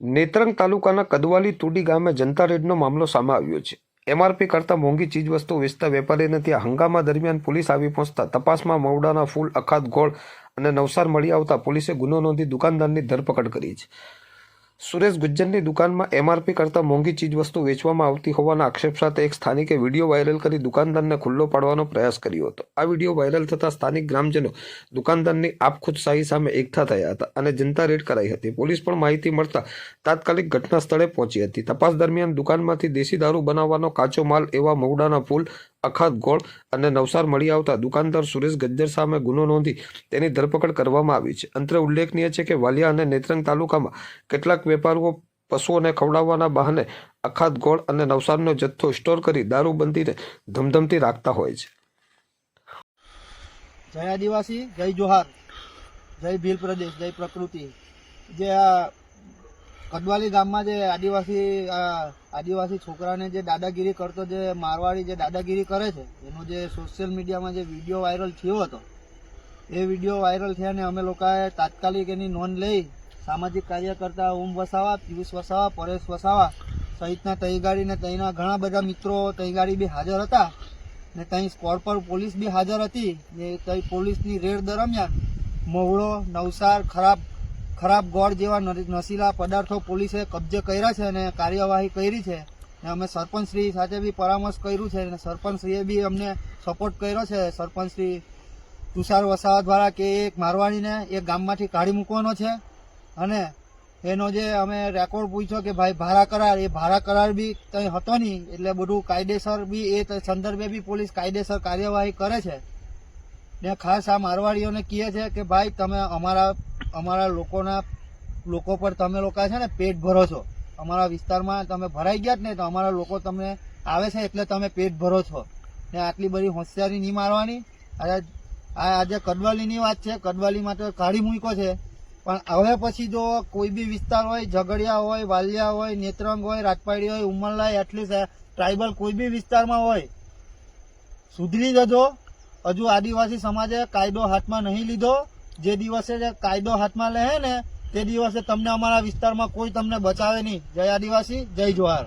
નેત્રંગ તાલુકાના કદવાલી તુડી ગામે જનતા રેડનો મામલો સામે આવ્યો છે. એમઆરપી કરતાં મોંઘી ચીજવસ્તુ વેચતા વેપારીને ત્યાં હંગામા દરમિયાન પોલીસ આવી પહોંચતા તપાસમાં મવડાના ફૂલ, અખાત, ગોળ અને નવસાર મળી આવતા પોલીસે ગુનો નોંધી દુકાનદારની ધરપકડ કરી છે. સુરેશ ગુજ્જરની દુકાનમાં એમઆરપી કરતાં મોંઘી ચીજવસ્તુ વેચવામાં આવતી હોવાના આક્ષેપ સાથે એક સ્થાનિકે વીડિયો વાયરલ કરી દુકાનદારને ખુલ્લો પાડવાનો પ્રયાસ કર્યો હતો. આ વીડિયો વાયરલ થતાં સ્થાનિક ગ્રામજનો દુકાનદારની આપખુદશાહી સામે એકઠા થયા હતા અને જનતા રેડ કરાઈ હતી. પોલીસ પણ માહિતી મળતા તાત્કાલિક ઘટના સ્થળે પહોંચી હતી. તપાસ દરમિયાન દુકાનમાંથી દેશી દારૂ બનાવવાનો કાચો માલ એવા મોગડાના ફૂલ અખાત ગોળ અને નવસાર મળી આવતા દુકાનદાર સુરેશ ગજ્જર સામે ગુનો નોંધી તેની ધરપકડ કરવામાં આવી છે. અંતરે ઉલ્લેખનીય છે કે વાલિયા અને નેત્રંગ તાલુકામાં કેટલાક વેપારીઓ પશુઓને ખવડાવવાના બહાને અખાત ગોળ અને નવસારનો જથ્થો સ્ટોર કરી દારૂબંધીને ધમધમતી રાખતા હોય છે. જય આદિવાસી, જય જોહાર, જય ભીલ પ્રદેશ, જય પ્રકૃતિ. જે આ કડવાલી ગામમાં જે આદિવાસી આદિવાસી છોકરાને જે દાદાગીરી કરતો, જે મારવાડી જે દાદાગીરી કરે છે, એનો જે સોશિયલ મીડિયામાં જે વીડિયો વાયરલ થયો હતો, એ વીડિયો વાયરલ થયાને અમે લોકોએ તાત્કાલિક એની નોંધ લઈ સામાજિક કાર્યકર્તા ઓમ વસાવા, પિયુષ વસાવા, પરેશ વસાવા સહિતના તૈગાડી ને તઈના ઘણા બધા મિત્રો તૈગાડી બી હાજર હતા ને ત્યાં સ્કોડ પર પોલીસ બી હાજર હતી ને ત્યાં પોલીસની રેડ દરમિયાન મહુડો નવસાર, ખરાબ ખરાબ ગોળ જેવા નશીલા પદાર્થો પોલીસે કબજે કર્યા છે અને કાર્યવાહી કરી છે. ને અમે સરપંચશ્રી સાથે બી પરામર્શ કર્યું છે અને સરપંચશ્રીએ બી અમને સપોર્ટ કર્યો છે. સરપંચશ્રી તુષાર વસાવા દ્વારા કે એક મારવાડીને એક ગામમાંથી કાઢી મૂકવાનો છે. અને એનો જે અમે રેકોર્ડ પૂછ્યો કે ભાઈ ભાડા કરાર, એ ભાડા કરાર બી કંઈ હતો નહીં. એટલે બધું કાયદેસર બી એ સંદર્ભે બી પોલીસ કાયદેસર કાર્યવાહી કરે છે. ને ખાસ આ મારવાડીઓને કહે છે કે ભાઈ તમે અમારા અમારા લોકોના, લોકો પર તમે લોકો છે ને પેટ ભરો છો. અમારા વિસ્તારમાં તમે ભરાઈ ગયા જ ને તો અમારા લોકો તમને આવે છે એટલે તમે પેટ ભરો છો. ને આટલી બધી હોશિયારી નહીં મારવાની. આ આજે કડવાલીની વાત છે, કડવાલીમાં તો કાઢી મૂક્યો છે. પણ હવે પછી જો કોઈ બી વિસ્તાર હોય, ઝઘડિયા હોય, વાલિયા હોય, નેત્રંગ હોય, રાજપાડી હોય ઉમરલાય એટલીસ્ટ ટ્રાઇબલ કોઈ બી વિસ્તારમાં હોય, સુધરી જજો. હજુ આદિવાસી સમાજે કાયદો હાથમાં નહીં લીધો. જે દિવસે કાયદો હાથમાં લે ને, તે દિવસે તમને અમારા વિસ્તારમાં કોઈ તમને બચાવે નહીં. જય આદિવાસી, જય જોહાર.